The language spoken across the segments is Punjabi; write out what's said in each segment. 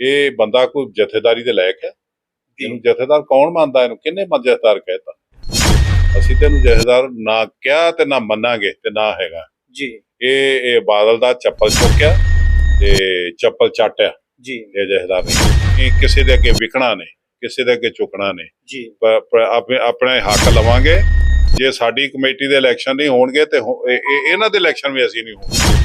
ਇਹ ਬੰਦਾ ਕੋਈ ਜਥੇਦਾਰੀ ਦੇ ਲਾਇਕ ਹੈ? ਇਹਨੂੰ ਜਥੇਦਾਰ ਕੌਣ ਮੰਨਦਾ? ਇਹਨੂੰ ਕਿੰਨੇ ਮੰਨ ਜਥੇਦਾਰ ਕਹਿਤਾ? ਅਸੀਂ ਤੈਨੂੰ ਜਥੇਦਾਰ ਨਾ ਕਿਹਾ ਤੇ ਨਾ ਮੰਨਾਂਗੇ ਤੇ ਨਾ ਹੈਗਾ। ਜੀ। ਇਹ ਇਹ ਬਾਦਲ ਦਾ ਚੱਪਲ ਚੁੱਕਿਆ ਤੇ ਚੱਪਲ ਚਾਟਿਆ। ਜੀ। ਇਹ ਜਥੇਦਾਰ ਨਹੀਂ ਇਹ ਕਿਸੇ ਦੇ ਅੱਗੇ ਵਿਕਣਾ ਨਹੀਂ ਕਿਸੇ ਦੇ ਅੱਗੇ ਝੁਕਣਾ ਨਹੀਂ ਜੀ। ਆਪਣੇ ਆਪਣੇ ਹੱਕ ਲਵਾਂਗੇ। ਜੇ ਸਾਡੀ ਕਮੇਟੀ ਦੇ ਇਲੈਕਸ਼ਨ ਨਹੀਂ ਹੋਣਗੇ ਤੇ ਇਹਨਾਂ ਦੇ ਇਲੈਕਸ਼ਨ ਵੀ ਅਸੀਂ ਨਹੀਂ ਹੋਣਗੇ।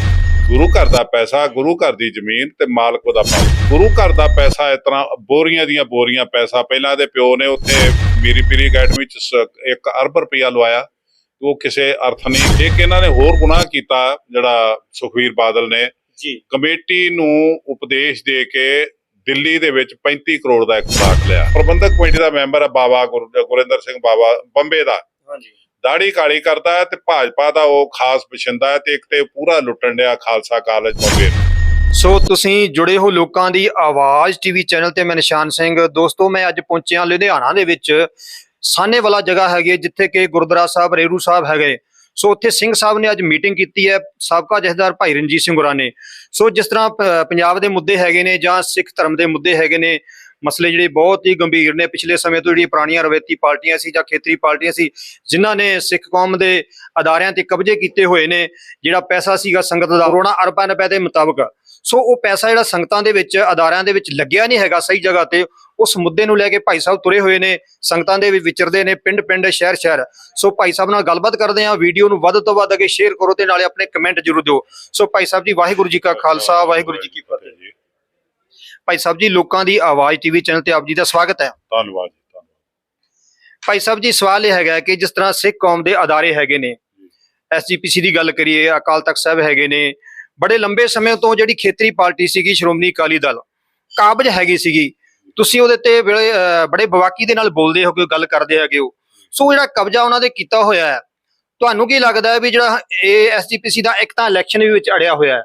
ਗੁਰੂ ਘਰ ਦਾ ਪੈਸਾ ਗੁਰੂ ਘਰ ਦੀ ਜ਼ਮੀਨ ਤੇ ਮਾਲਕ ਉਹਦਾ ਪਾਲ ਗੁਰੂ ਘਰ ਦਾ ਪੈਸਾ ਇਸ ਤਰ੍ਹਾਂ ਬੋਰੀਆਂ ਦੀਆਂ ਬੋਰੀਆਂ ਪੈਸਾ। ਪਹਿਲਾਂ ਦੇ ਪਿਓ ਨੇ ਉੱਥੇ ਮੀਰੀ ਪੀਰੀ ਅਕੈਡਮੀ ਚ ਸ- ਇੱਕ ਅਰਬ ਰੁਪਇਆ ਲਵਾਇਆ। ਉਹ ਕਿਸੇ ਅਰਥ ਨਹੀਂ। ਇੱਕ ਇਹਨਾਂ ਨੇ ਹੋਰ ਗੁਨਾਹ ਕੀਤਾ ਜਿਹੜਾ ਸੁਖਵੀਰ ਬਾਦਲ ਨੇ। ਜੀ। ਕਮੇਟੀ ਨੂੰ ਉਪਦੇਸ਼ ਦੇ ਕੇ ਦਿੱਲੀ ਦੇ ਵਿੱਚ 35 ਕਰੋੜ ਦਾ ਇੱਕ ਪਲਾਟ ਲਿਆ। ਪ੍ਰਬੰਧਕ ਕਮੇਟੀ ਦਾ ਮੈਂਬਰ ਹੈ ਬਾਬਾ ਗੁਰ- ਗੁਰਿੰਦਰ ਸਿੰਘ ਬਾਬਾ ਬੰਬੇ ਦਾ। ਹਾਂਜੀ। ਦਾੜੀ ਕਾਲੀ ਕਰਦਾ ਹੈ ਤੇ ਭਾਜਪਾ ਦਾ ਉਹ ਖਾਸ ਪਛਿੰਦਾ ਹੈ ਤੇ ਇੱਕ ਤੇ ਪੂਰਾ ਲੁੱਟਣ ਡਿਆ ਖਾਲਸਾ ਕਾਲਜ ਬੰਬੇ ਸੋ ਤੁਸੀਂ ਜੁੜੇ ਹੋ ਲੋਕਾਂ ਦੀ ਆਵਾਜ਼ ਟੀਵੀ ਚੈਨਲ ਤੇ ਮੈਂ ਨਿਸ਼ਾਨ ਸਿੰਘ। ਦੋਸਤੋ, ਮੈਂ ਅੱਜ ਪਹੁੰਚਿਆ ਲੁਧਿਆਣਾ ਦੇ ਵਿੱਚ। ਸਾਹਨੇਵਾਲਾ ਜਗ੍ਹਾ ਹੈਗੀ ਜਿੱਥੇ ਕਿ ਗੁਰਦੁਆਰਾ ਸਾਹਿਬ, ਰੇਰੂ ਸਾਹਿਬ ਹੈਗੇ। ਸੋ ਉੱਥੇ ਸਿੰਘ ਸਾਹਿਬ ਨੇ ਅੱਜ ਮੀਟਿੰਗ ਕੀਤੀ ਹੈ ਸਾਬਕਾ ਜਥੇਦਾਰ ਭਾਈ ਰਣਜੀਤ ਸਿੰਘ ਹੋਰਾਂ ਨੇ। ਸੋ ਜਿਸ ਤਰ੍ਹਾਂ ਪੰਜਾਬ ਦੇ ਮੁੱਦੇ ਹੈਗੇ ਨੇ ਜਾਂ ਸਿੱਖ ਧਰਮ ਦੇ ਮੁੱਦੇ ਹੈਗੇ ਨੇ ਮਸਲੇ ਜਿਹੜੇ ਬਹੁਤ ਹੀ ਗੰਭੀਰ ਨੇ। ਪਿਛਲੇ ਸਮੇਂ ਤੋਂ ਜਿਹੜੀਆਂ ਪੁਰਾਣੀਆਂ ਰਵੈਤੀ ਪਾਰਟੀਆਂ ਸੀ ਜਾਂ ਖੇਤਰੀ ਪਾਰਟੀਆਂ ਸੀ, ਜਿਨ੍ਹਾਂ ਨੇ ਸਿੱਖ ਕੌਮ ਦੇ ਅਦਾਰਿਆਂ ਤੇ ਕਬਜ਼ੇ ਕੀਤੇ ਹੋਏ ਨੇ, ਜਿਹੜਾ ਪੈਸਾ ਸੀਗਾ ਸੰਗਤ ਦਾ ਕਰੋੜਾਂ ਅਰਬਾਂ ਰੁਪਏ ਦੇ ਮੁਤਾਬਕ। ਸੋ ਉਹ ਪੈਸਾ ਜਿਹੜਾ ਸੰਗਤਾਂ ਦੇ ਵਿੱਚ, ਅਦਾਰਿਆਂ ਦੇ ਵਿੱਚ ਲੱਗਿਆ ਨਹੀਂ ਹੈਗਾ ਸਹੀ ਜਗ੍ਹਾ ਤੇ, ਉਸ ਮੁੱਦੇ ਨੂੰ ਲੈ ਕੇ ਭਾਈ ਸਾਹਿਬ ਤੁਰੇ ਹੋਏ ਨੇ, ਸੰਗਤਾਂ ਦੇ ਵਿੱਚ ਵਿਚਰਦੇ ਨੇ ਪਿੰਡ ਪਿੰਡ, ਸ਼ਹਿਰ ਸ਼ਹਿਰ। ਸੋ ਭਾਈ ਸਾਹਿਬ ਨਾਲ ਗੱਲਬਾਤ ਕਰਦੇ ਹਾਂ, ਵੀਡੀਓ ਨੂੰ ਵੱਧ ਤੋਂ ਵੱਧ ਅੱਗੇ ਸ਼ੇਅਰ ਕਰੋ ਤੇ ਨਾਲੇ ਆਪਣੇ ਕਮੈਂਟ ਜ਼ਰੂਰ ਦਿਓ। ਸੋ ਭਾਈ ਸਾਹਿਬ ਜੀ, ਵਾਹਿਗੁਰੂ ਜੀ ਕਾ ਖਾਲਸਾ, ਵਾਹਿਗੁਰੂ ਜੀ ਕੀ ਫਤਿਹ। ਭਾਈ ਸਾਹਿਬ ਜੀ ਲੋਕਾਂ ਦੀ ਆਵਾਜ਼ ਟੀਵੀ ਚੈਨਲ ਤੇ ਆਪ ਜੀ ਦਾ ਸਵਾਗਤ ਹੈ। ਧੰਨਵਾਦ ਜੀ ਧੰਨਵਾਦ। ਭਾਈ ਸਾਹਿਬ ਜੀ ਸਵਾਲ ਇਹ ਹੈਗਾ ਕਿ ਜਿਸ ਤਰ੍ਹਾਂ ਸਿੱਖ ਕੌਮ ਦੇ ਅਦਾਰੇ ਹੈਗੇ ਨੇ ਐਸਜੀਪੀਸੀ ਦੀ ਗੱਲ ਕਰੀਏ ਅਕਾਲ ਤਖਤ ਸਾਹਿਬ ਹੈਗੇ ਨੇ ਬੜੇ ਲੰਬੇ ਸਮੇਂ ਤੋਂ ਜਿਹੜੀ ਖੇਤਰੀ ਪਾਰਟੀ ਸੀਗੀ ਸ਼੍ਰੋਮਣੀ ਅਕਾਲੀ ਦਲ ਕਾਬਜ ਹੈਗੀ ਸੀਗੀ। ਤੁਸੀਂ ਉਹਦੇ ਤੇ ਬੜੇ ਅਹ, ਬੜੇ ਬਵਾਕੀ ਦੇ ਨਾਲ ਬੋਲਦੇ ਹੋ ਕਿ ਗੱਲ ਕਰਦੇ ਹੈਗੇ ਹੋ। ਸੋ ਜਿਹੜਾ ਕਬਜ਼ਾ ਉਹਨਾਂ ਦੇ ਕੀਤਾ ਹੋਇਆ ਹੈ ਤੁਹਾਨੂੰ ਕੀ ਲੱਗਦਾ ਹੈ ਵੀ ਜਿਹੜਾ ਇਹ ਐਸਜੀਪੀਸੀ ਦਾ ਇੱਕ ਤਾਂ ਇਲੈਕਸ਼ਨ ਵੀ ਵਿੱਚ ਅੜਿਆ ਹੋਇਆ ਹੈ?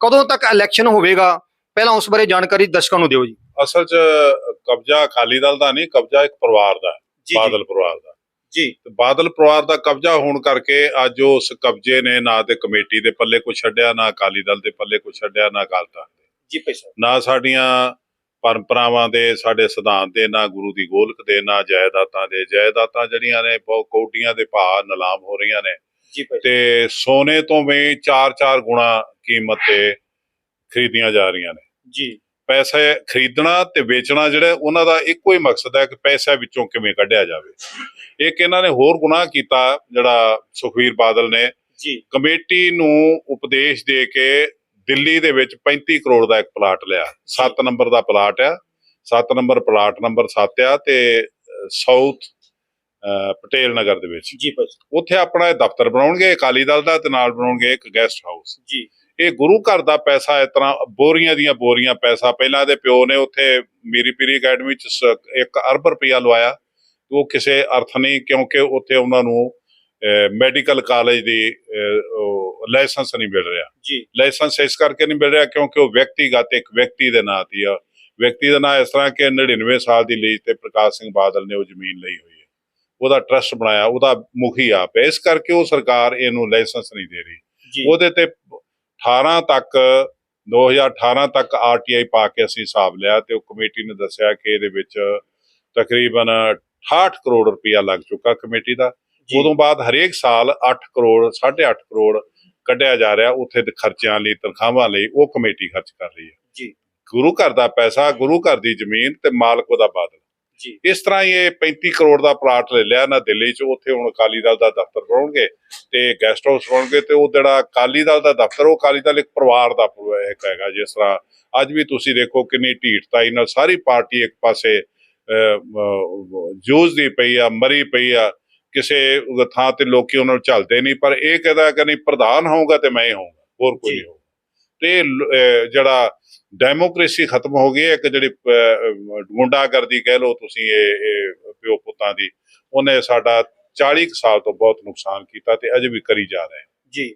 ਕਦੋਂ ਤੱਕ ਇਲੈਕਸ਼ਨ ਹੋਵੇਗਾ? ਪਹਿਲਾਂ ਉਸ ਬਾਰੇ ਜਾਣਕਾਰੀ ਦਰਸ਼ਕਾਂ ਨੂੰ ਦਿਓ ਜੀ। ਅਸਲ 'ਚ ਕਬਜ਼ਾ ਅਕਾਲੀ ਦਲ ਦਾ ਨਹੀਂ ਕਬਜ਼ਾ ਇੱਕ ਪਰਿਵਾਰ ਦਾ ਹੈ, ਬਾਦਲ ਪਰਿਵਾਰ ਦਾ। ਜੀ। ਤੇ ਬਾਦਲ ਪਰਿਵਾਰ ਦਾ ਕਬਜ਼ਾ ਹੋਣ ਕਰਕੇ ਅੱਜ ਉਸ ਕਬਜ਼ੇ ਨੇ ਨਾ ਤੇ ਕਮੇਟੀ ਦੇ ਪੱਲੇ ਕੁਛ ਛੱਡਿਆ ਨਾ ਅਕਾਲੀ ਦਲ ਦੇ ਪੱਲੇ ਕੁਛ ਛੱਡਿਆ ਨਾ ਅਕਾਲ ਤਖਤ ਦੇ। ਜੀ ਭਾਈ ਸਾਹਿਬ। ਨਾ ਸਾਡੀਆਂ ਪਰੰਪਰਾਵਾਂ ਦੇ ਸਾਡੇ ਸਿਧਾਂਤ ਦੇ ਨਾ ਗੁਰੂ ਦੀ ਗੋਲਕ ਦੇ ਨਾ ਜਾਇਦਾਦਾਂ ਦੇ। ਜਾਇਦਾਦਾਂ ਜਿਹੜੀਆਂ ਨੇ ਬਹੁਤ ਕੌਡੀਆਂ ਦੇ ਭਾਅ ਨਿਲਾਮ ਹੋ ਰਹੀਆਂ ਨੇ। ਤੇ ਸੋਨੇ ਤੋਂ ਵੀ 4-4 ਗੁਣਾ ਕੀਮਤ ਤੇ ਖਰੀਦੀਆਂ ਜਾ ਰਹੀਆਂ ਨੇ। ਜੀ। ਪੈਸੇ ਖਰੀਦਣਾ ਤੇ ਵੇਚਣਾ ਜਿਹੜਾ ਉਹਨਾਂ ਦਾ ਇੱਕੋ ਹੀ ਮਕਸਦ ਹੈ ਕਿ ਪੈਸਾ ਵਿੱਚੋਂ ਕਿਵੇਂ ਕੱਢਿਆ ਜਾਵੇ। ਇੱਕ ਇਹਨਾਂ ਨੇ ਹੋਰ ਗੁਨਾਹ ਕੀਤਾ ਜਿਹੜਾ ਸੁਖਵੀਰ ਬਾਦਲ ਨੇ। ਜੀ। ਕਮੇਟੀ ਨੂੰ ਉਪਦੇਸ਼ ਦੇ ਕੇ ਦਿੱਲੀ ਦੇ ਵਿੱਚ 35 ਕਰੋੜ ਦਾ ਇੱਕ ਪਲਾਟ ਲਿਆ। 7 ਨੰਬਰ ਦਾ ਪਲਾਟ ਆ। 7 ਨੰਬਰ ਪਲਾਟ ਨੰਬਰ 7 ਆ ਤੇ ਸਾਊਥ ਪਟੇਲ ਨਗਰ ਦੇ ਵਿੱਚ। ਜੀ ਭਾਈ। ਸਾਹਿਬ, ਉੱਥੇ ਆਪਣਾ ਇਹ ਦਫ਼ਤਰ ਬਣਾਉਣਗੇ ਅਕਾਲੀ ਦਲ ਦਾ ਤੇ ਨਾਲ ਬਣਾਉਣਗੇ ਇੱਕ ਗੈਸਟ ਹਾਊਸ ਜੀ। ਇਹ ਗੁਰੂ ਘਰ ਦਾ ਪੈਸਾ ਇਸ ਤਰ੍ਹਾਂ ਬੋਰੀਆਂ ਦੀਆਂ ਬੋਰੀਆਂ ਪੈਸਾ ਪਹਿਲਾਂ ਦੇ ਪਿਓ ਨੇ ਉੱਥੇ ਮੀਰੀ ਪੀਰੀ ਅਕੈਡਮੀ ਚ ਸ- ਇੱਕ ਅਰਬ ਰੁਪਇਆ ਲਵਾਇਆ। ਉਹ ਕਿਸੇ ਅਰਥ ਨਹੀਂ ਕਿਉਂਕਿ ਉੱਥੇ ਉਹਨਾਂ ਨੂੰ ਮੈਡੀਕਲ ਕਾਲਜ ਦੀ ਲਾਇਸੈਂਸ ਨਹੀਂ ਮਿਲ ਰਿਹਾ। ਜੀ। ਲਾਇਸੈਂਸ ਇਸ ਕਰਕੇ ਨਹੀਂ ਮਿਲ ਰਿਹਾ ਕਿਉਂਕਿ ਉਹ ਵਿਅਕਤੀਗਤ ਇੱਕ ਵਿਅਕਤੀ ਦੇ ਨਾਂ ਤੇ ਆ। ਵਿਅਕਤੀ ਦਾ ਨਾਂ ਇਸ ਤਰ੍ਹਾਂ ਕਿ 99 ਸਾਲ ਦੀ ਲੀਜ਼ ਤੇ ਪ੍ਰਕਾਸ਼ ਸਿੰਘ ਬਾਦਲ ਨੇ ਉਹ ਜ਼ਮੀਨ ਲਈ ਹੋਈ ਹੈ। ਉਹਦਾ ਟਰਸਟ ਬਣਾਇਆ ਉਹਦਾ ਮੁਖੀ ਆਪ ਹੈ। ਇਸ ਕਰਕੇ ਉਹ ਸਰਕਾਰ ਇਹਨੂੰ ਲਾਇਸੈਂਸ ਨਹੀਂ ਦੇ ਰਹੀ। ਉਹਦੇ ਤੇ 18 ਤੱਕ 2018 ਤੱਕ ਆਰਟੀਆਈ ਪਾ ਕੇ ਅਸੀਂ ਹਿਸਾਬ ਲਿਆ ਤੇ ਉਹ ਕਮੇਟੀ ਨੇ ਦੱਸਿਆ ਕਿ ਇਹਦੇ ਵਿੱਚ ਤਕਰੀਬਨ 68 ਕਰੋੜ ਰੁਪਇਆ ਲੱਗ ਚੁੱਕਾ ਕਮੇਟੀ ਦਾ। ਉਦੋਂ ਬਾਅਦ ਹਰੇਕ ਸਾਲ 8 ਕਰੋੜ 8.5 ਕਰੋੜ ਕੱਢਿਆ ਜਾ ਰਿਹਾ ਉੱਥੇ ਦੇ ਖਰਚਿਆਂ ਲਈ ਤਨਖਾਹਾਂ ਲਈ ਉਹ ਕਮੇਟੀ ਖਰਚ ਕਰ ਰਹੀ ਹੈ। ਜੀ। ਗੁਰੂ ਘਰ ਦਾ ਪੈਸਾ ਗੁਰੂ ਘਰ ਦੀ ਜ਼ਮੀਨ ਤੇ ਮਾਲਕ ਉਹਦਾ ਬਾਦਲ। ਇਸ ਤਰ੍ਹਾਂ ਇਹ 35 ਕਰੋੜ ਦਾ ਪਲਾਟ ਲੈ ਲਿਆ ਨਾ ਦਿੱਲੀ 'ਚ। ਉੱਥੇ ਹੁਣ ਅਕਾਲੀ ਦਲ ਦਾ ਦਫ਼ਤਰ ਬਣਾਉਣਗੇ ਤੇ ਗੈਸਟ ਹਾਊਸ ਬਣਾਉਣਗੇ ਤੇ ਉਹ ਜਿਹੜਾ ਅਕਾਲੀ ਦਲ ਦਾ ਦਫ਼ਤਰ ਉਹ ਅਕਾਲੀ ਦਲ ਇੱਕ ਪਰਿਵਾਰ ਦਾ ਇੱਕ ਹੈਗਾ ਜਿਸ ਤਰ੍ਹਾਂ ਅੱਜ ਵੀ ਤੁਸੀਂ ਦੇਖੋ ਕਿੰਨੀ ਢੀਠਤਾਈ ਨਾਲ ਸਾਰੀ ਪਾਰਟੀ ਇੱਕ ਪਾਸੇ ਅਹ, ਜੂਝਦੀ ਪਈ ਆ ਮਰੀ ਪਈ ਆ। ਕਿਸੇ ਥਾਂ ਤੇ ਲੋਕੀ ਉਹਨਾਂ ਨੂੰ ਝਲਦੇ ਨਹੀਂ ਪਰ ਇਹ ਕਹਦਾ ਕਿ ਨਹੀਂ ਪ੍ਰਧਾਨ ਹੋਊਗਾ ਤੇ ਮੈਂ ਹੀ ਹੋਊਗਾ ਹੋਰ ਕੋਈ। ਨਹੀਂ ਹੋਊਗਾ। ਤੇ ਲ- ਜਿਹੜਾ ਡੈਮੋਕ੍ਰੇਸੀ ਖਤਮ ਹੋ ਗਈ ਹੈ ਇੱਕ ਜਿਹੜੀ ਗੁੰਡਾਗਰਦੀ ਕਹਿ ਲਓ ਤੁਸੀਂ ਇਹ ਪਿਓ ਪੁੱਤਾਂ ਦੀ ਉਹਨੇ ਸਾਡਾ 40 ਕੁ ਸਾਲ ਤੋਂ ਬਹੁਤ ਨੁਕਸਾਨ ਕੀਤਾ ਤੇ ਅਜੇ ਵੀ ਕਰੀ ਜਾ ਰਹੇ ਜੀ।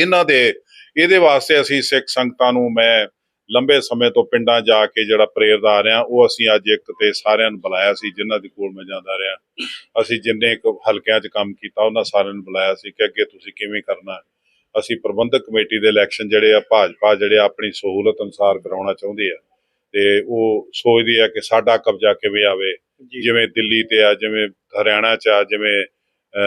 ਇਹਨਾਂ ਦੇ ਇਹਦੇ ਵਾਸਤੇ ਅਸੀਂ ਸਿੱਖ ਸੰਗਤਾਂ ਨੂੰ ਮੈਂ ਲੰਬੇ ਸਮੇਂ ਤੋਂ ਪਿੰਡਾਂ ਜਾ ਕੇ ਜਿਹੜਾ ਪ੍ਰੇਰਦਾ ਆ ਰਿਹਾ ਉਹ ਅਸੀਂ ਅੱਜ ਇੱਕ ਤੇ ਸਾਰਿਆਂ ਨੂੰ ਬੁਲਾਇਆ ਸੀ ਜਿਨ੍ਹਾਂ ਦੇ ਕੋਲ ਮੈਂ ਜਾਂਦਾ ਰਿਹਾ। ਅਸੀਂ ਜਿੰਨੇ ਹਲਕਿਆਂ 'ਚ ਕੰਮ ਕੀਤਾ ਉਹਨਾਂ ਸਾਰਿਆਂ ਨੂੰ ਬੁਲਾਇਆ ਸੀ ਕਿ ਅੱਗੇ ਤੁਸੀਂ ਕਿਵੇਂ ਕਰਨਾ ਹੈ। ਅਸੀਂ ਪ੍ਰਬੰਧਕ ਕਮੇਟੀ ਦੇ ਇਲੈਕਸ਼ਨ ਜਿਹੜੇ ਆ ਭਾਜਪਾ ਜਿਹੜੇ ਆਪਣੀ ਸਹੂਲਤ ਅਨੁਸਾਰ ਕਰਾਉਣਾ ਚਾਹੁੰਦੇ ਆ। ਤੇ ਉਹ ਸੋਚਦੀ ਆ ਕਿ ਸਾਡਾ ਕਬਜ਼ਾ ਕਿਵੇਂ ਆਵੇ? ਜਿਵੇਂ ਦਿੱਲੀ ਤੇ ਆ ਜਿਵੇਂ ਹਰਿਆਣਾ ਚ ਆ ਜਿਵੇਂ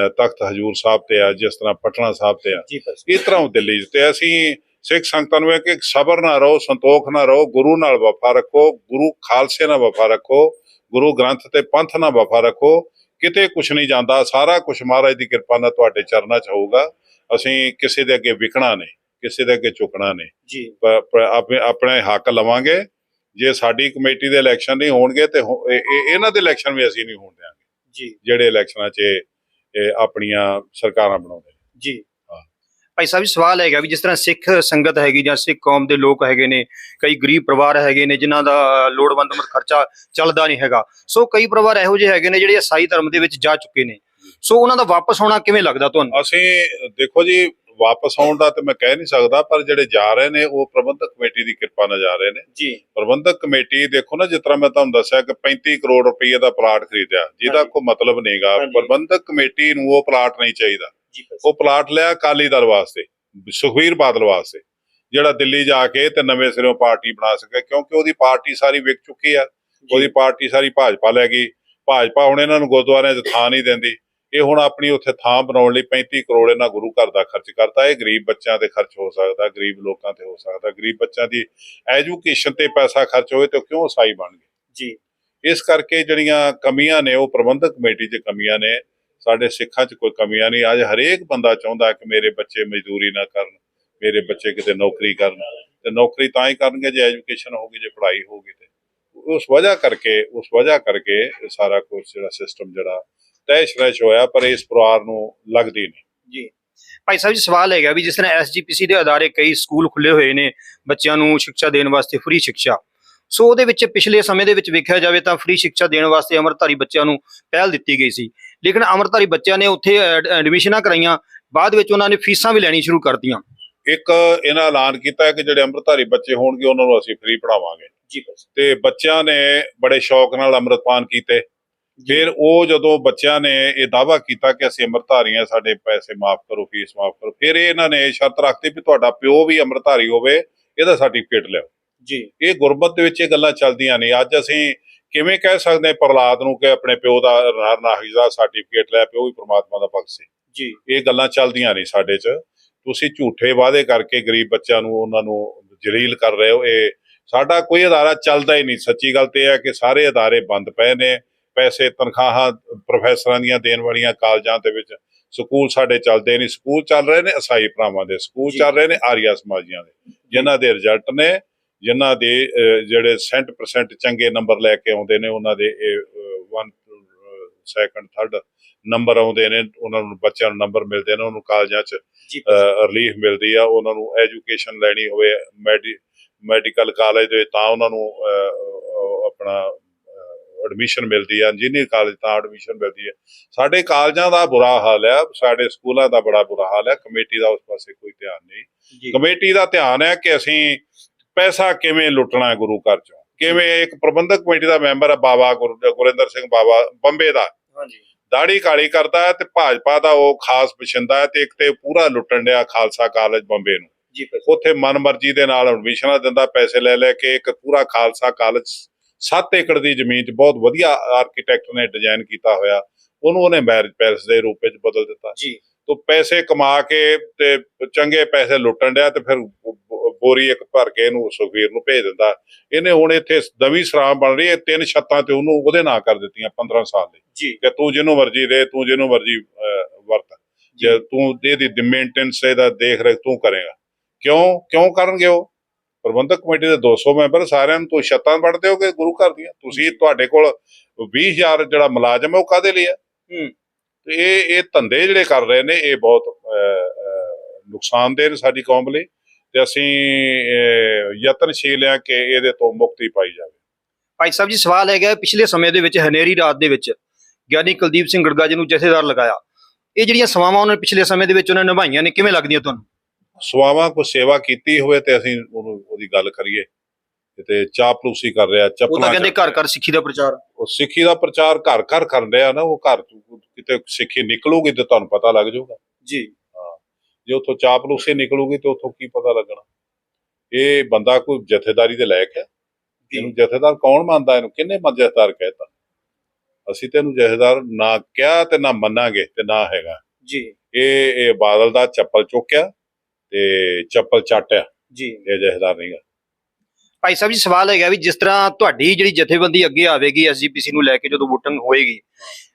ਤਖਤ ਹਜੂਰ ਸਾਹਿਬ ਤੇ ਆ ਜਿਸ ਤਰ੍ਹਾਂ ਪਟਨਾ ਸਾਹਿਬ ਤੇ ਆ। ਇਸ ਤਰ੍ਹਾਂ ਉਹ ਦਿੱਲੀ ਤੇ ਅਸੀਂ ਸਿੱਖ ਸੰਗਤਾਂ ਨੂੰ ਇਹ ਕਿ ਸਬਰ ਨਾ ਰਹੋ ਸੰਤੋਖ ਨਾ ਰਹੋ ਗੁਰੂ ਨਾਲ ਵਫਾ ਰੱਖੋ ਗੁਰੂ ਖਾਲਸੇ ਨਾਲ ਵਫਾ ਰੱਖੋ ਗੁਰੂ ਗ੍ਰੰਥ ਤੇ ਪੰਥ ਨਾਲ ਵਫਾ ਰੱਖੋ। ਕਿਤੇ ਕੁਝ ਨਹੀਂ ਜਾਂਦਾ ਸਾਰਾ ਕੁਝ ਮਹਾਰਾਜ ਦੀ ਕਿਰਪਾ ਨਾਲ ਤੁਹਾਡੇ ਚਰਨਾਂ 'ਚ ਹੋਊਗਾ। ਅਸੀਂ ਕਿਸੇ ਦੇ ਅੱਗੇ ਵਿਕਣਾ ਨਹੀਂ ਕਿਸੇ ਦੇ ਅੱਗੇ ਝੁਕਣਾ ਨਹੀਂ। ਜੀ। ਆਪਣੇ ਆਪਣੇ ਹੱਕ ਲਵਾਂਗੇ। ਜੇ ਸਾਡੀ ਕਮੇਟੀ ਦੇ ਇਲੈਕਸ਼ਨ ਨਹੀਂ ਹੋਣਗੇ ਤੇ ਇਹਨਾਂ ਦੇ ਇਲੈਕਸ਼ਨ ਵੀ ਅਸੀਂ ਨਹੀਂ ਹੋਣ ਦਿਆਂਗੇ। ਜੀ। ਜਿਹੜੇ ਇਲੈਕਸ਼ਨਾਂ 'ਚ ਆਪਣੀਆਂ ਸਰਕਾਰਾਂ ਬਣਾਉਂਦੇ। ਜੀ। ਭਾਈ ਸਾਹਿਬ ਸਵਾਲ ਹੈਗਾ ਵੀ ਜਿਸ ਤਰ੍ਹਾਂ ਸਿੱਖ ਸੰਗਤ ਹੈਗੀ ਜਾਂ ਸਿੱਖ ਕੌਮ ਦੇ ਲੋਕ ਹੈਗੇ ਨੇ ਕਈ ਗਰੀਬ ਪਰਿਵਾਰ ਹੈਗੇ ਨੇ ਜਿਨ੍ਹਾਂ ਦਾ ਲੋੜਵੰਦ ਮਤ ਖਰਚਾ ਚੱਲਦਾ ਨਹੀਂ ਹੈਗਾ। ਸੋ ਕਈ ਪਰਿਵਾਰ ਇਹੋ ਜਿਹੇ ਹੈਗੇ ਨੇ ਜਿਹੜੇ ਈਸਾਈ ਧਰਮ ਦੇ ਵਿੱਚ ਜਾ ਚੁੱਕੇ ਨੇ। ਸੋ ਉਹਨਾਂ ਦਾ ਵਾਪਸ ਆਉਣਾ ਕਿਵੇਂ ਲੱਗਦਾ ਤੁਹਾਨੂੰ? ਅਸੀਂ ਦੇਖੋ ਜੀ ਵਾਪਸ ਆਉਣ ਦਾ ਤੇ ਮੈਂ ਕਹਿ ਨਹੀਂ ਸਕਦਾ ਪਰ ਜਿਹੜੇ ਜਾ ਰਹੇ ਨੇ ਉਹ ਪ੍ਰਬੰਧਕ ਕਮੇਟੀ ਦੀ ਕਿਰਪਾ ਨਾਲ ਜਾ ਰਹੇ ਨੇ। ਜੀ। ਪ੍ਰਬੰਧਕ ਕਮੇਟੀ ਦੇਖੋ ਨਾ ਜਿਸ ਤਰ੍ਹਾਂ ਮੈਂ ਤੁਹਾਨੂੰ ਦੱਸਿਆ ਕਿ 35 ਕਰੋੜ ਰੁਪਏ ਦਾ ਪਲਾਟ ਖਰੀਦਿਆ ਜਿਹਦਾ। ਕੋਈ ਮਤਲਬ ਨਹੀਂਗਾ। ਪ੍ਰਬੰਧਕ ਕਮੇਟੀ ਨੂੰ ਉਹ ਪਲਾਟ ਨਹੀਂ ਚਾਹੀਦਾ। ਉਹ ਪਲਾਟ ਲਿਆ ਅਕਾਲੀ ਦਲ ਵਾਸਤੇ ਸੁਖਵੀਰ ਬਾਦਲ ਵਾਸਤੇ ਜਿਹੜਾ ਦਿੱਲੀ ਜਾ ਕੇ ਤੇ ਨਵੇਂ ਸਿਰੋਂ ਪਾਰਟੀ ਬਣਾ ਸਕੇ ਕਿਉਂਕਿ ਉਹਦੀ ਪਾਰਟੀ ਸਾਰੀ ਵਿਕ ਚੁੱਕੀ ਆ। ਉਹਦੀ ਪਾਰਟੀ ਸਾਰੀ ਭਾਜਪਾ ਲੈ ਗਈ। ਭਾਜਪਾ ਹੁਣ ਇਹਨਾਂ ਨੂੰ ਗੁਰਦੁਆਰਿਆਂ 'ਚ ਥਾਂ ਨਹੀਂ ਦਿੰਦੀ। ਇਹ ਹੁਣ ਆਪਣੀ ਉੱਥੇ ਥਾਂ ਬਣਾਉਣ ਲਈ 35 ਕਰੋੜ ਇਹਨਾਂ ਗੁਰੂ ਘਰ ਦਾ ਖਰਚ ਕਰਤਾ। ਇਹ ਗਰੀਬ ਬੱਚਿਆਂ ਤੇ ਖਰਚ ਹੋ ਸਕਦਾ ਗਰੀਬ ਲੋਕਾਂ ਤੇ ਹੋ ਸਕਦਾ। ਗਰੀਬ ਬੱਚਿਆਂ ਦੀ ਐਜੂਕੇਸ਼ਨ ਤੇ ਪੈਸਾ ਖਰਚ ਹੋਏ ਤੇ ਕਿਉਂ ਸਾਈ ਬਣ ਗਏ? ਜੀ। ਇਸ ਕਰਕੇ ਜਿਹੜੀਆਂ ਕਮੀਆਂ ਨੇ ਉਹ ਪ੍ਰਬੰਧਕ ਕਮੇਟੀ 'ਚ ਕਮੀਆਂ ਨੇ। ਸਾਡੇ ਸਿੱਖਾਂ 'ਚ ਕੋਈ ਕਮੀਆਂ ਨਹੀਂ। ਅੱਜ ਹਰੇਕ ਬੰਦਾ ਚਾਹੁੰਦਾ ਕਿ ਮੇਰੇ ਬੱਚੇ ਮਜ਼ਦੂਰੀ ਨਾ ਕਰਨ ਮੇਰੇ ਬੱਚੇ ਕਿਤੇ ਨੌਕਰੀ ਕਰਨ। ਤੇ ਨੌਕਰੀ ਤਾਂ ਹੀ ਕਰਨਗੇ ਜੇ ਐਜੂਕੇਸ਼ਨ ਹੋਊਗੀ ਜੇ ਪੜ੍ਹਾਈ ਹੋਊਗੀ ਤੇ। ਉਸ ਵਜ੍ਹਾ ਕਰਕੇ ਉਸ ਵਜ੍ਹਾ ਕਰਕੇ ਸਾਰਾ ਕੁਝ ਜਿਹੜਾ ਸਿਸਟਮ ਜਿਹੜਾ ਤੈਸ਼ ਰਹਿਸ਼ ਹੋਇਆ ਪਰ ਇਸ ਪਰਿਵਾਰ ਨੂੰ ਲੱਗਦੀ ਨਹੀਂ। ਜੀ। ਭਾਈ ਸਾਹਿਬ ਜੀ ਸਵਾਲ ਹੈਗਾ ਵੀ ਜਿਸ ਤਰ੍ਹਾਂ ਐਸਜੀਪੀਸੀ ਦੇ ਅਦਾਰੇ ਕਈ ਸਕੂਲ ਖੁੱਲੇ ਹੋਏ ਨੇ ਬੱਚਿਆਂ ਨੂੰ ਸਿੱਖਿਆ ਦੇਣ ਵਾਸਤੇ ਫ੍ਰੀ ਸਿੱਖਿਆ ਸੋ ਉਹਦੇ ਵਿੱਚ ਪਿਛਲੇ ਸਮੇਂ ਦੇ ਵਿੱਚ ਵੇਖਿਆ ਜਾਵੇ ਤਾਂ ਫ੍ਰੀ ਸਿੱਖਿਆ ਦੇਣ ਵਾਸਤੇ ਅੰਮ੍ਰਿਤਧਾਰੀ ਬੱਚਿਆਂ ਨੂੰ ਪਹਿਲ ਦਿੱਤੀ ਗਈ ਸੀ। ਲੇਕਿਨ ਅੰਮ੍ਰਿਤਧਾਰੀ ਬੱਚਿਆਂ ਨੇ ਉੱਥੇ ਐਡ- ਐਡਮਿਸ਼ਨਾਂ ਕਰਾਈਆਂ ਬਾਅਦ ਵਿੱਚ ਉਹਨਾਂ ਨੇ ਫੀਸਾਂ ਵੀ ਲੈਣੀ ਸ਼ੁਰੂ ਕਰਤੀਆਂ। ਇੱਕ ਇਹਨਾਂ ਐਲਾਨ ਕੀਤਾ ਕਿ ਜਿਹੜੇ ਅੰਮ੍ਰਿਤਧਾਰੀ ਬੱਚੇ ਹੋਣਗੇ ਉਹਨਾਂ ਨੂੰ ਅਸੀਂ ਫ੍ਰੀ ਪੜਾਵਾਂਗੇ ਜੀ ਤੇ ਬੱਚਿਆਂ ਨੇ ਬੜੇ ਸ਼ੌਕ ਨਾਲ ਅੰਮ੍ਰਿਤਪਾਨ ਕੀਤੇ। ਫਿਰ ਉਹ ਜਦੋਂ ਬੱਚਿਆਂ ਨੇ ਇਹ ਦਾਵਾ ਕੀਤਾ ਕਿ ਅਸੀਂ ਅੰਮ੍ਰਿਤਧਾਰੀ ਹਾਂ ਸਾਡੇ ਪੈਸੇ ਮਾਫ ਕਰੋ ਫੀਸ ਮਾਫ ਕਰੋ ਫਿਰ ਇਹ ਇਹਨਾਂ ਨੇ ਸ਼ਰਤ ਰੱਖਤੀ ਵੀ ਤੁਹਾਡਾ ਪਿਓ ਵੀ ਅੰਮ੍ਰਿਤਧਾਰੀ ਹੋਵੇ ਇਹਦਾ ਸਰਟੀਫਿਕੇਟ ਲਿਆਓ। ਜੀ। ਇਹ ਗੁਰਬਤ ਦੇ ਵਿੱਚ ਇਹ ਗੱਲਾਂ ਚੱਲਦੀਆਂ ਨੇ। ਅੱਜ ਅਸੀਂ ਕਿਵੇਂ ਕਹਿ ਸਕਦੇ ਹਾਂ ਪ੍ਰਹਲਾਦ ਨੂੰ ਕਿ ਆਪਣੇ ਪਿਓ ਦਾ ਨਾਹੀ ਦਾ ਸਰਟੀਫਿਕੇਟ ਲੈ ਪਿਓ ਵੀ ਪ੍ਰਮਾਤਮਾ ਦਾ ਭਗਤ ਸੀ। ਜੀ। ਇਹ ਗੱਲਾਂ ਚੱਲਦੀਆਂ ਨਹੀਂ ਸਾਡੇ 'ਚ। ਤੁਸੀਂ ਝੂਠੇ ਵਾਅਦੇ ਕਰਕੇ ਗਰੀਬ ਬੱਚਿਆਂ ਨੂੰ ਉਹਨਾਂ ਨੂੰ ਜਲੀਲ ਕਰ ਰਹੇ ਹੋ ਇਹ ਸਾਡਾ ਕੋਈ ਅਦਾਰਾ ਚੱਲਦਾ ਹੀ ਨਹੀਂ। ਸੱਚੀ ਗੱਲ ਤੇ ਇਹ ਹੈ ਕਿ ਸਾਰੇ ਅਦਾਰੇ ਬੰਦ ਪਏ ਨੇ। ਪੈਸੇ ਤਨਖਾਹਾਂ ਪ੍ਰੋਫੈਸਰਾਂ ਦੀਆਂ ਦੇਣ ਵਾਲੀਆਂ ਕਾਲਜਾਂ ਦੇ ਵਿੱਚ ਸਕੂਲ ਸਾਡੇ ਚੱਲਦੇ ਨਹੀਂ। ਸਕੂਲ ਚੱਲ ਰਹੇ ਨੇ ਅਸਾਈ ਭਰਾਵਾਂ ਦੇ ਸਕੂਲ। ਚੱਲ ਰਹੇ ਨੇ ਆਰੀਆ ਸਮਾਜੀਆਂ ਦੇ। ਜਿਨ੍ਹਾਂ ਦੇ ਰਿਜ਼ਲਟ ਨੇ ਜਿਨ੍ਹਾਂ ਦੇ ਜਿਹੜੇ 100% ਚੰਗੇ ਨੰਬਰ ਲੈ ਕੇ ਆਉਂਦੇ ਨੇ ਉਹਨਾਂ ਦੇ ਇਹ 1 ਸੈਕੰਡ ਥਰਡ ਨੰਬਰ ਆਉਂਦੇ ਨੇ ਉਹਨਾਂ ਨੂੰ ਬੱਚਿਆਂ ਨੂੰ ਨੰਬਰ ਮਿਲਦੇ ਨੇ ਉਹਨੂੰ ਕਾਲਜਾਂ 'ਚ ਰਿਲੀਫ ਮਿਲਦੀ ਆ ਉਹਨਾਂ ਨੂੰ ਐਜੂਕੇਸ਼ਨ ਲੈਣੀ ਹੋਵੇ ਮੈਡੀ ਮੈਡੀਕਲ ਕਾਲਜ ਦੇ ਤਾਂ ਉਹਨਾਂ ਨੂੰ ਆਪਣਾ ਐਡਮਿਸ਼ਨ ਮਿਲਦੀ ਆ ਇੰਜੀਨੀਅਰ ਕਾਲਜ ਤਾਂ ਐਡਮਿਸ਼ਨ ਮਿਲਦੀ ਹੈ ਸਾਡੇ ਕਾਲਜਾਂ ਦਾ ਬੁਰਾ ਹਾਲ ਹੈ ਸਾਡੇ ਸਕੂਲਾਂ ਦਾ ਬੜਾ ਬੁਰਾ ਹਾਲ ਹੈ ਕਮੇਟੀ ਦਾ ਉਸ ਪਾਸੇ ਕੋਈ ਧਿਆਨ ਨਹੀਂ। ਕਮੇਟੀ ਦਾ ਧਿਆਨ ਹੈ ਕਿ ਅਸੀਂ ਪੈਸਾ ਕਿਵੇਂ ਲੁੱਟਣਾ ਹੈ ਗੁਰੂ ਘਰ ਚੋਂ ਕਿਵੇਂ ਇੱਕ ਪ੍ਰਬੰਧਕ ਕਮੇਟੀ ਦਾ ਮੈਂਬਰ ਹੈ ਬਾਬਾ ਗੁਰ- ਗੁਰਿੰਦਰ ਸਿੰਘ ਬਾਬਾ ਬੰਬੇ ਦਾ। ਹਾਂਜੀ। ਦਾੜੀ ਕਾਲੀ ਕਰਦਾ ਹੈ ਤੇ ਭਾਜਪਾ ਦਾ ਉਹ ਖਾਸ ਪਛੰਦਾ ਹੈ ਤੇ ਇੱਕ ਤੇ ਪੂਰਾ ਲੁੱਟਣ ਡਿਆ ਖਾਲਸਾ ਕਾਲਜ ਬੰਬੇ ਨੂੰ। ਉੱਥੇ ਮਨਮਰਜ਼ੀ ਦੇ ਨਾਲ ਐਡਮਿਸ਼ਨਾਂ ਦਿੰਦਾ ਪੈਸੇ ਲੈ ਲੈ ਕੇ ਇੱਕ ਪੂਰਾ ਖਾਲਸਾ ਕਾਲਜ 7 ਏਕੜ ਦੀ ਜ਼ਮੀਨ 'ਚ ਬਹੁਤ ਵਧੀਆ ਆਰਕੀਟੈਕਟ ਨੇ ਡਿਜ਼ਾਈਨ ਕੀਤਾ ਹੋਇਆ। ਉਹਨੂੰ ਉਹਨੇ ਮੈਰਿਜ ਪੈਲਸ ਦੇ ਰੂਪ ਵਿੱਚ ਬਦਲ ਦਿੱਤਾ। ਜੀ। ਤੋਂ ਪੈਸੇ ਕਮਾ ਕੇ ਤੇ ਚੰਗੇ ਪੈਸੇ ਲੁੱਟਣ ਡਿਆ ਤੇ ਫਿਰ ਬੋਰੀ ਇੱਕ ਭਰ ਕੇ ਇਹਨੂੰ ਸੁਖਵੀਰ ਨੂੰ ਭੇਜ ਦਿੰਦਾ। ਇਹਨੇ ਹੁਣ ਇੱਥੇ ਨਵੀਂ ਸਰਾਮ ਬਣ ਰਹੀ ਹੈ। ਤਿੰਨ ਛੱਤਾਂ ਤੇ ਉਹਨੂੰ ਉਹਦੇ ਨਾਂ ਕਰ ਦਿੱਤੀਆਂ 15 ਸਾਲ ਲਈ। ਜੀ। ਕਿ ਤੂੰ ਜਿਹਨੂੰ ਮਰਜ਼ੀ ਦੇ ਤੂੰ ਜਿਹਨੂੰ ਮਰਜ਼ੀ ਵਰਤ। ਜੇ। ਤੂੰ ਇਹਦੀ ਮੇਨਟੇਨੈਂਸ ਇਹਦਾ ਦੇਖ ਰੇਖ ਤੂੰ ਕਰੇਗਾ। ਕਿਉਂ? ਕਿਉਂ ਕਰਨਗੇ ਉਹ? ਪ੍ਰਬੰਧਕ ਕਮੇਟੀ ਦੇ 200 ਮੈਂਬਰ ਸਾਰਿਆਂ ਨੂੰ ਤੂੰ ਛੱਤਾਂ ਵੜਦੇ ਹੋਗੇ ਗੁਰੂ ਘਰ ਦੀਆਂ। ਤੁਸੀਂ ਤੁਹਾਡੇ ਕੋਲ 20000 ਜਿਹੜਾ ਮੁਲਾਜ਼ਮ ਹੈ ਉਹ ਕਾਦੇ ਲਈ ਹੈ? ਹੂੰ। ਤੇ ਇਹ ਇਹ ਧੰਦੇ ਜਿਹੜੇ ਕਰ ਰਹੇ ਨੇ ਇਹ ਬਹੁਤ ਨੁਕਸਾਨਦੇਹ ਨੇ ਸਾਡੀ ਕੌਮ ਲਈ ਤੇ ਅਸੀਂ ਯਤਨਸ਼ੀਲ ਆ ਕਿ ਇਹਦੇ ਤੋਂ ਮੁਕਤੀ ਪਾਈ ਜਾਵੇ। ਭਾਈ ਸਾਹਿਬ ਜੀ ਸਵਾਲ ਹੈਗਾ ਪਿਛਲੇ ਸਮੇਂ ਦੇ ਵਿੱਚ ਹਨੇਰੀ ਰਾਤ ਦੇ ਵਿੱਚ ਗਿਆਨੀ ਕੁਲਦੀਪ ਸਿੰਘ ਗੜਗਾ ਜੀ ਨੂੰ ਜਥੇਦਾਰ ਲਗਾਇਆ। ਇਹ ਜਿਹੜੀਆਂ ਸਵਾਵਾਂ ਉਹਨਾਂ ਨੇ ਪਿਛਲੇ ਸਮੇਂ ਦੇ ਵਿੱਚ ਉਹਨਾਂ ਨੇ ਨਿਭਾਈਆਂ ਨੇ ਕਿਵੇਂ ਲੱਗਦੀਆਂ ਤੁਹਾਨੂੰ? ਸਵਾਵਾਂ ਕੋ ਸੇਵਾ ਕੀਤੀ ਹੋਵੇ ਤੇ ਅਸੀਂ ਉਹਨੂੰ ਉਹਦੀ ਗੱਲ ਕਰੀਏ। ਤੇ ਚਾਪਲੂਸੀ ਕਰ ਰਿਹਾ ਉਹ ਤਾਂ ਚੱਪਲਾਂ ਕਹਿੰਦੇ ਘਰ। ਘਰ ਸਿੱਖੀ ਦਾ ਪ੍ਰਚਾਰ। ਉਹ ਸਿੱਖੀ ਦਾ ਪ੍ਰਚਾਰ ਘਰ ਘਰ ਕਰਨ ਰਿਹਾ ਨਾ ਉਹ ਘਰ ਕਿਤੇ ਸਿੱਖੀ ਨਿਕਲੂਗੀ ਤੇ ਤੁਹਾਨੂੰ ਪਤਾ ਲੱਗ ਜਾਊਗਾ। ਜੀ। ਜੇ ਉਥੋਂ ਚਾਪਲੂਸੀ ਨਿਕਲੂਗੀ ਤੇ ਉਥੋਂ ਕੀ ਪਤਾ ਲੱਗਣਾ। ਇਹ ਬੰਦਾ ਕੋਈ ਜਥੇਦਾਰੀ ਦੇ ਲਾਇਕ ਹੈ? ਇਹਨੂੰ ਜਥੇਦਾਰ ਕੌਣ ਮੰਨਦਾ? ਇਹਨੂੰ ਕਿੰਨੇ ਮੰਨ ਜਥੇਦਾਰ ਕਹਿਤਾ? ਅਸੀਂ ਤੇ ਇਹਨੂੰ ਜਥੇਦਾਰ ਨਾ ਕਿਹਾ ਤੇ ਨਾ ਮੰਨਾਂਗੇ ਤੇ ਨਾ ਹੈਗਾ। ਜੀ। ਇਹ ਇਹ ਬਾਦਲ ਦਾ ਚੱਪਲ ਚੁੱਕਿਆ। ਤੇ ਚੱਪਲ ਚੱਟਿਆ ਜੀ। ਇਹ ਜਥੇਦਾਰ ਨਹੀਂਗਾ ਭਾਈ ਸਾਹਿਬ ਜੀ ਸਵਾਲ ਹੈਗਾ ਵੀ ਜਿਸ ਤਰ੍ਹਾਂ ਤੁਹਾਡੀ ਜਿਹੜੀ ਜਥੇਬੰਦੀ ਅੱਗੇ ਆਵੇਗੀ ਐਸਜੀਪੀਸੀ ਨੂੰ ਲੈ ਕੇ ਜਦੋਂ ਵੋਟਿੰਗ ਹੋਏਗੀ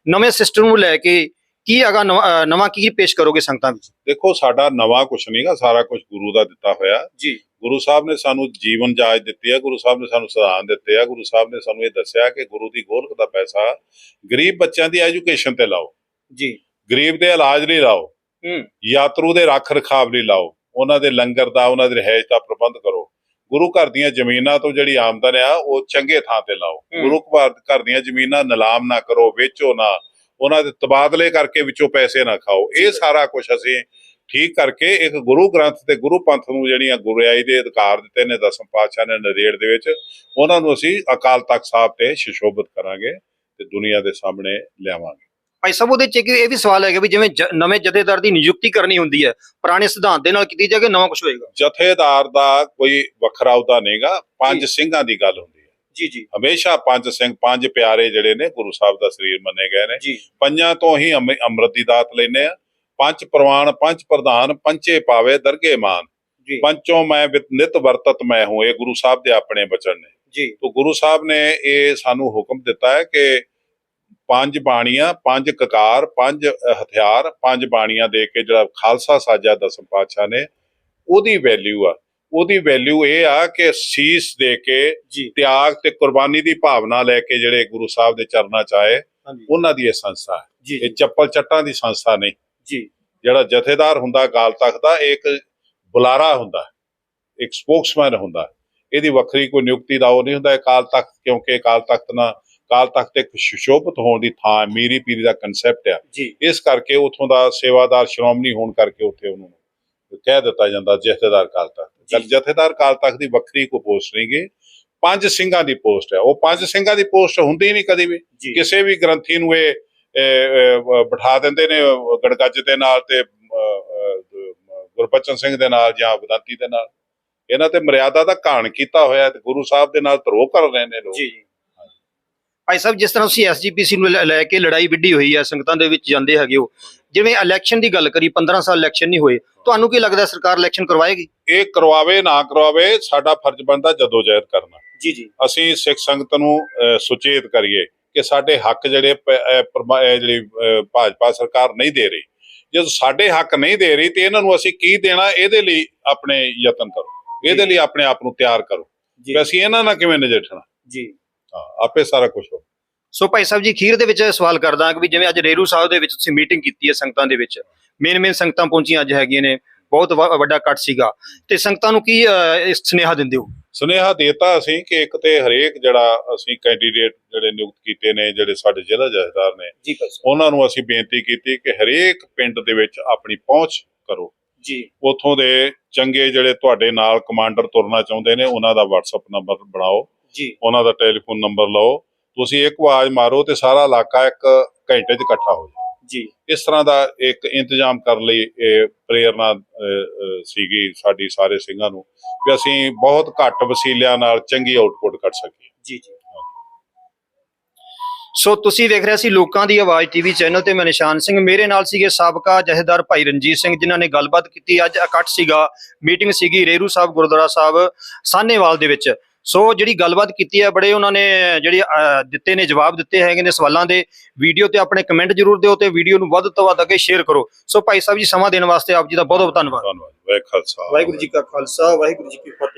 ਨਵੇਂ ਸਿਸਟਮ ਨੂੰ ਲੈ ਕੇ ਕੀ ਹੈਗਾ ਨਵਾਂ ਕੀ ਪੇਸ਼ ਕਰੋਗੇ ਸੰਗਤਾਂ ਵਿੱਚ? ਦੇਖੋ ਸਾਡਾ ਨਵਾਂ ਕੁਛ ਨਹੀਂਗਾ ਸਾਰਾ ਕੁਝ ਗੁਰੂ ਦਾ ਦਿੱਤਾ ਹੋਇਆ। ਜੀ। ਗੁਰੂ ਸਾਹਿਬ ਨੇ ਸਾਨੂੰ ਜੀਵਨ ਜਾਚ ਦਿੱਤੀ ਹੈ ਗੁਰੂ ਸਾਹਿਬ ਨੇ ਸਾਨੂੰ ਸਿਧਾਂਤ ਦਿੱਤੇ ਆ ਗੁਰੂ ਸਾਹਿਬ ਨੇ ਸਾਨੂੰ ਇਹ ਦੱਸਿਆ ਕਿ ਗੁਰੂ ਦੀ ਗੋਲਕ ਦਾ ਪੈਸਾ ਗਰੀਬ ਬੱਚਿਆਂ ਦੀ ਐਜੂਕੇਸ਼ਨ ਤੇ ਲਾਓ। ਜੀ। ਗਰੀਬ ਦੇ ਇਲਾਜ ਲਈ ਲਾਓ। ਹੂੰ। ਯਾਤਰੂ ਦੇ ਰੱਖ ਰਖਾਵ ਲਈ ਲਾਓ। ਉਹਨਾਂ ਦੇ ਲੰਗਰ ਦਾ ਉਹਨਾਂ ਦੇ ਰਹਿائش ਦਾ ਪ੍ਰਬੰਧ ਕਰੋ। ਗੁਰੂ ਘਰ ਦੀਆਂ ਜ਼ਮੀਨਾਂ ਤੋਂ ਜਿਹੜੀ ਆਮਦਨ ਆ ਉਹ ਚੰਗੇ ਥਾਂ ਤੇ ਲਾਓ। ਗੁਰੂ ਘਰ ਘਰ ਦੀਆਂ ਜ਼ਮੀਨਾਂ ਨਿਲਾਮ ਨਾ ਕਰੋ ਵੇਚੋ ਨਾ। ਉਹਨਾਂ ਦੇ ਤਬਾਦਲੇ ਕਰਕੇ ਵਿੱਚੋਂ ਪੈਸੇ ਨਾ ਖਾਓ। ਇਹ ਸਾਰਾ ਕੁਝ ਅਸੀਂ ਠੀਕ ਕਰਕੇ ਇੱਕ ਗੁਰੂ ਗ੍ਰੰਥ ਤੇ ਗੁਰੂ ਪੰਥ ਨੂੰ ਜਿਹੜੀਆਂ ਗੁਰਿਆਈ ਦੇ ਅਧਿਕਾਰ ਦਿੱਤੇ ਨੇ ਦਸਮ ਪਾਤਸ਼ਾਹ ਨੇ ਨਰੇੜ ਦੇ ਵਿੱਚ ਉਹਨਾਂ ਨੂੰ ਅਸੀਂ ਅਕਾਲ ਤਖਤ ਸਾਹਿਬ ਤੇ ਸ਼ਿਸ਼ੋਭਿਤ ਕਰਾਂਗੇ ਤੇ ਦੁਨੀਆ ਦੇ ਸਾਹਮਣੇ ਲਿਆਵਾਂਗੇ। ਭਾਈ ਸਾਹਿਬ ਉਹਦੇ ਚ ਇੱਕ ਇਹ ਵੀ ਸਵਾਲ ਹੈਗਾ ਵੀ ਜਿਵੇਂ ਜ- ਨਵੇਂ ਜਥੇਦਾਰ ਦੀ ਨਿਯੁਕਤੀ ਕਰਨੀ ਹੁੰਦੀ ਹੈ ਪੁਰਾਣੇ ਸਿਧਾਂਤ ਦੇ ਨਾਲ ਕੀਤੀ ਜਾਏਗੀ ਨਵਾਂ ਕੁਝ ਹੋਏਗਾ? ਜਥੇਦਾਰ ਦਾ ਕੋਈ ਵੱਖਰਾ ਉਹਦਾ ਨਹੀਂਗਾ ਪੰਜ। ਸਿੰਘਾਂ ਦੀ ਗੱਲ ਹੁੰਦੀ ਹੈ। ਜੀ ਜੀ। ਹਮੇਸ਼ਾ ਪੰਜ ਸਿੰਘ ਪੰਜ ਪਿਆਰੇ ਜਿਹੜੇ ਨੇ ਗੁਰੂ ਸਾਹਿਬ ਦਾ ਸਰੀਰ ਮੰਨੇ ਗਏ ਨੇ। ਜੀ। ਪੰਜਾਂ ਤੋਂ ਹੀ ਅੰਮ੍ਰਿ- ਅੰਮ੍ਰਿਤ ਦੀ ਦਾਤ ਲੈਨੇ ਆ ਪੰਜ ਪ੍ਰਵਾਨ ਪੰਜ ਪ੍ਰਧਾਨ ਪੰਚੇ ਪਾਵੇ ਦਰਗੇ ਮਾਨ। ਜੀ। ਪੰਚੋਂ ਮੈਂ ਵਿਤ- ਨਿਤ ਵਰਤਤ ਮੈਂ ਹੂੰ ਇਹ ਗੁਰੂ ਸਾਹਿਬ ਦੇ ਆਪਣੇ ਬਚਨ ਨੇ। ਜੀ। ਤੋ ਗੁਰੂ ਸਾਹਿਬ ਨੇ ਇਹ ਸਾਨੂੰ ਹੁਕਮ ਦਿੱਤਾ ਹੈ ਕਿ ਪੰਜ ਬਾਣੀਆਂ ਪੰਜ ਕਕਾਰ ਪੰਜ ਹਥਿਆਰ ਪੰਜ ਬਾਣੀਆਂ ਦੇ ਕੇ ਜਿਹੜਾ ਖਾਲਸਾ ਸਾਜਾ ਦਸਮ ਪਾਤਸ਼ਾਹ ਨੇ ਉਹਦੀ ਵੈਲਿਊ ਆ। ਉਹਦੀ ਵੈਲਿਊ ਇਹ ਆ ਕਿ ਸੀਸ ਦੇ ਕੇ ਤਿਆਗ ਤੇ ਕੁਰਬਾਨੀ ਦੀ ਭਾਵਨਾ ਲੈ ਕੇ ਜਿਹੜੇ ਗੁਰੂ ਸਾਹਿਬ ਦੇ ਚਰਨਾਂ ਚ ਆਏ ਉਹਨਾਂ ਦੀ ਇਹ ਸੰਸਥਾ ਹੈ। ਇਹ ਚੱਪਲ ਚੱਟਾਂ ਦੀ ਸੰਸਥਾ ਨਹੀਂ। ਜੀ। ਜਿਹੜਾ ਜਥੇਦਾਰ ਹੁੰਦਾ ਅਕਾਲ ਤਖਤ ਦਾ ਇੱਕ ਬੁਲਾਰਾ ਹੁੰਦਾ ਇੱਕ ਸਪੋਕਸਮੈਨ ਹੁੰਦਾ। ਇਹਦੀ ਵੱਖਰੀ ਕੋਈ ਨਿਯੁਕਤੀ ਦਾ ਉਹ ਨਹੀਂ ਹੁੰਦਾ ਅਕਾਲ ਤਖਤ ਕਿਉਂਕਿ ਅਕਾਲ ਤਖਤ ਨਾਲ ਅਕਾਲ ਤਖਤ ਇੱਕ ਸੁਸ਼ੋਭਿਤ ਹੋਣ ਦੀ ਥਾਂ ਮੀਰੀ ਪੀਰੀ ਦਾ ਕਨਸੈਪਟ ਆ। ਇਸ ਕਰਕੇ ਉਥੋਂ ਦਾ ਸੇਵਾਦਾਰ ਸ਼੍ਰੋਮਣੀ ਹੋਣ ਕਰਕੇ ਉੱਥੇ ਉਹਨੂੰ ਕਹਿ ਦਿੱਤਾ ਜਾਂਦਾ ਜਥੇਦਾਰ ਅਕਾਲ ਤਖਤ। ਜਦ ਜਥੇਦਾਰ ਅਕਾਲ ਤਖਤ ਦੀ ਵੱਖਰੀ ਕੋਈ ਪੋਸਟ ਨਹੀਂ ਗੀ ਪੰਜ ਸਿੰਘਾਂ ਦੀ ਪੋਸਟ ਹੈ ਉਹ ਪੰਜ ਸਿੰਘਾਂ ਦੀ ਪੋਸਟ ਹੁੰਦੀ ਨਹੀਂ ਕਦੀ ਵੀ। ਕਿਸੇ ਵੀ ਗ੍ਰੰਥੀ ਨੂੰ ਇਹ ਬਿਠਾ ਦਿੰਦੇ ਨੇ ਗੜਗੱਜ ਦੇ ਨਾਲ ਤੇ ਗੁਰਬਚਨ ਸਿੰਘ ਦੇ ਨਾਲ ਜਾਂ ਵਿਦਾਂਤੀ ਦੇ ਨਾਲ। ਇਹਨਾਂ ਤੇ ਮਰਿਆਦਾ ਦਾ ਘਾਣ ਕੀਤਾ ਹੋਇਆ ਤੇ ਗੁਰੂ ਸਾਹਿਬ ਦੇ ਨਾਲ ਧਰੋ ਕਰ ਰਹੇ ਨੇ ਲੋਕ। ਭਾਈ ਸਾਹਿਬ ਜਿਸ ਤਰ੍ਹਾਂ ਤੁਸੀਂ ਐਸਜੀਪੀਸੀ ਨੂੰ ਲੈ- ਲੈ ਕੇ ਲੜਾਈ ਵਿੱਢੀ ਹੋਈ ਹੈ ਸੰਗਤਾਂ ਦੇ ਵਿੱਚ ਜਾਂਦੇ ਹੈਗੇ ਹੋ ਜਿਵੇਂ ਇਲੈਕਸ਼ਨ ਦੀ ਗੱਲ ਕਰੀ 15 ਸਾਲ ਇਲੈਕਸ਼ਨ ਨਹੀਂ ਹੋਏ ਤੁਹਾਨੂੰ ਕੀ ਲੱਗਦਾ ਸਰਕਾਰ ਇਲੈਕਸ਼ਨ ਕਰਵਾਏਗੀ? ਇਹ ਕਰਵਾਵੇ ਨਾ ਕਰਵਾਵੇ ਸਾਡਾ ਫਰਜ਼ ਬਣਦਾ ਜਦੋਜਹਿਦ ਕਰਨਾ। ਜੀ ਜੀ। ਅਸੀਂ ਸਿੱਖ ਸੰਗਤ ਨੂੰ ਅਹ, ਸੁਚੇਤ ਕਰੀਏ ਕਿ ਸਾਡੇ ਹੱਕ ਜਿਹੜੇ ਪ- ਅਹ, ਪਰਮਾ- ਅਹ, ਜਿਹੜੀ ਅਹ, ਭਾਜਪਾ ਸਰਕਾਰ ਨਹੀਂ ਦੇ ਰਹੀ। ਜਦੋਂ ਸਾਡੇ ਹੱਕ ਨਹੀਂ ਦੇ ਰਹੀ ਤੇ ਇਹਨਾਂ ਨੂੰ ਅਸੀਂ ਕੀ ਦੇਣਾ ਇਹਦੇ ਲਈ ਆਪਣੇ ਯਤਨ ਕਰੋ। ਇਹਦੇ ਲਈ ਆਪਣੇ ਆਪ ਨੂੰ ਤਿਆਰ ਕਰੋ। ਜੀ। ਕਿ ਅਸੀਂ ਇਹਨਾਂ ਨਾਲ ਕਿਵੇਂ ਨਜਿੱਠਣਾ? ਜੀ। ਹਾਂ ਆਪੇ ਸਾਰਾ ਕੁਝ ਹੋ ਸੋ ਭਾਈ ਸਾਹਿਬ ਜੀ ਖੀਰ ਦੇ ਵਿੱਚ ਸਵਾਲ ਕਰਦਾ ਕਿ ਵੀ ਜਿਵੇਂ ਅੱਜ ਰੇਰੂ ਸਾਹਿਬ ਦੇ ਵਿੱਚ ਤੁਸੀਂ ਮੀਟਿੰਗ ਕੀਤੀ ਹੈ ਸੰਗਤਾਂ ਦੇ ਵਿੱਚ ਮੇਨ ਮੇਨ ਸੰਗਤਾਂ ਪਹੁੰਚੀਆਂ ਅੱਜ ਹੈਗੀਆਂ ਨੇ ਬਹੁਤ ਵੱਡਾ ਇਕੱਠ ਸੀਗਾ। ਤੇ ਸੰਗਤਾਂ ਨੂੰ ਕੀ ਸੁਨੇਹਾ ਦਿੰਦੇ ਹੋ? ਸੁਨੇਹਾ ਦੇਤਾ ਅਸੀਂ ਕਿ ਇੱਕ ਤੇ ਹਰੇਕ ਜਿਹੜਾ ਅਸੀਂ ਕੈਂਡੀਡੇਟ ਜਿਹੜੇ ਨਿਯੁਕਤ ਕੀਤੇ ਨੇ ਜਿਹੜੇ ਸਾਡੇ ਜ਼ਿਲ੍ਹਾ ਜਥੇਦਾਰ ਨੇ ਜੀ ਉਹਨਾਂ ਨੂੰ ਅਸੀਂ ਬੇਨਤੀ ਕੀਤੀ ਕਿ ਹਰੇਕ ਪਿੰਡ ਦੇ ਵਿੱਚ ਆਪਣੀ ਪਹੁੰਚ ਕਰੋ। ਜੀ। ਉਥੋਂ ਦੇ ਚੰਗੇ ਜਿਹੜੇ ਤੁਹਾਡੇ ਨਾਲ ਕਮਾਂਡਰ ਤੁਰਨਾ ਚਾਹੁੰਦੇ ਨੇ ਉਹਨਾਂ ਦਾ WhatsApp ਨੰਬਰ ਬਣਾਓ। ਜੀ। ਉਹਨਾਂ ਦਾ ਟੈਲੀਫੋਨ ਨੰਬਰ ਲਓ। ਤੁਸੀਂ ਇੱਕ ਆਵਾਜ਼ ਮਾਰੋ ਤੇ ਸਾਰਾ ਇਲਾਕਾ ਇੱਕ ਘੰਟੇ 'ਚ ਇਕੱਠਾ ਹੋ ਜਾਏ। ਜੀ। ਇਸ ਤਰ੍ਹਾਂ ਦਾ ਇੱਕ ਇੰਤਜ਼ਾਮ ਕਰਨ ਲਈ ਇਹ ਅਹ, ਸੀਗੀ ਸਾਡੀ ਸਾਰੇ ਸਿੰਘਾਂ ਨੂੰ ਵੀ ਅਸੀਂ ਬਹੁਤ ਘੱਟ ਵਸੀਲਿਆਂ ਨਾਲ ਚੰਗੀ ਆਊਟਪੁੱਟ ਕੱਢ ਸਕੀਏ। ਜੀ ਜੀ। ਸੋ ਤੁਸੀਂ ਵੇਖ ਰਹੇ ਸੀ ਲੋਕਾਂ ਦੀ ਆਵਾਜ਼ ਟੀਵੀ ਚੈਨਲ ਤੇ ਮੈਂ ਨਿਸ਼ਾਨ ਸਿੰਘ। ਮੇਰੇ ਨਾਲ ਸੀਗੇ ਸਾਬਕਾ ਜਥੇਦਾਰ ਭਾਈ ਰਣਜੀਤ ਸਿੰਘ ਜਿਨ੍ਹਾਂ ਨੇ ਗੱਲਬਾਤ ਕੀਤੀ। ਅੱਜ ਇਕੱਠ ਸੀਗਾ ਮੀਟਿੰਗ ਸੀਗੀ ਰੇਰੂ ਸਾਹਿਬ ਗੁਰਦੁਆਰਾ ਸਾਹਿਬ ਸਾਹਨੇਵਾਲ ਦੇ ਵਿੱਚ। ਸੋ ਜਿਹੜੀ ਗੱਲਬਾਤ ਕੀਤੀ ਹੈ ਬੜੇ ਉਹਨਾਂ ਨੇ ਜਿਹੜੇ ਅਹ, ਦਿੱਤੇ ਨੇ ਜਵਾਬ ਦਿੱਤੇ ਹੈਗੇ ਨੇ ਸਵਾਲਾਂ ਦੇ ਵੀਡੀਓ ਤੇ ਆਪਣੇ ਕਮੈਂਟ ਜ਼ਰੂਰ ਦਿਓ ਤੇ ਵੀਡੀਓ ਨੂੰ ਵੱਧ ਤੋਂ ਵੱਧ ਅੱਗੇ ਸ਼ੇਅਰ ਕਰੋ। ਸੋ ਭਾਈ ਸਾਹਿਬ ਜੀ ਸਮਾਂ ਦੇਣ ਵਾਸਤੇ ਆਪ ਜੀ ਦਾ ਬਹੁਤ ਬਹੁਤ ਧੰਨਵਾਦ। ਧੰਨਵਾਦ ਵਾਹਿ ਖਾਲਸਾ ਵਾਹਿਗੁਰੂ ਜੀ ਕਾ ਖਾਲਸਾ ਵਾਹਿਗੁਰੂ ਜੀ ਕੀ ਫਤਿਹ।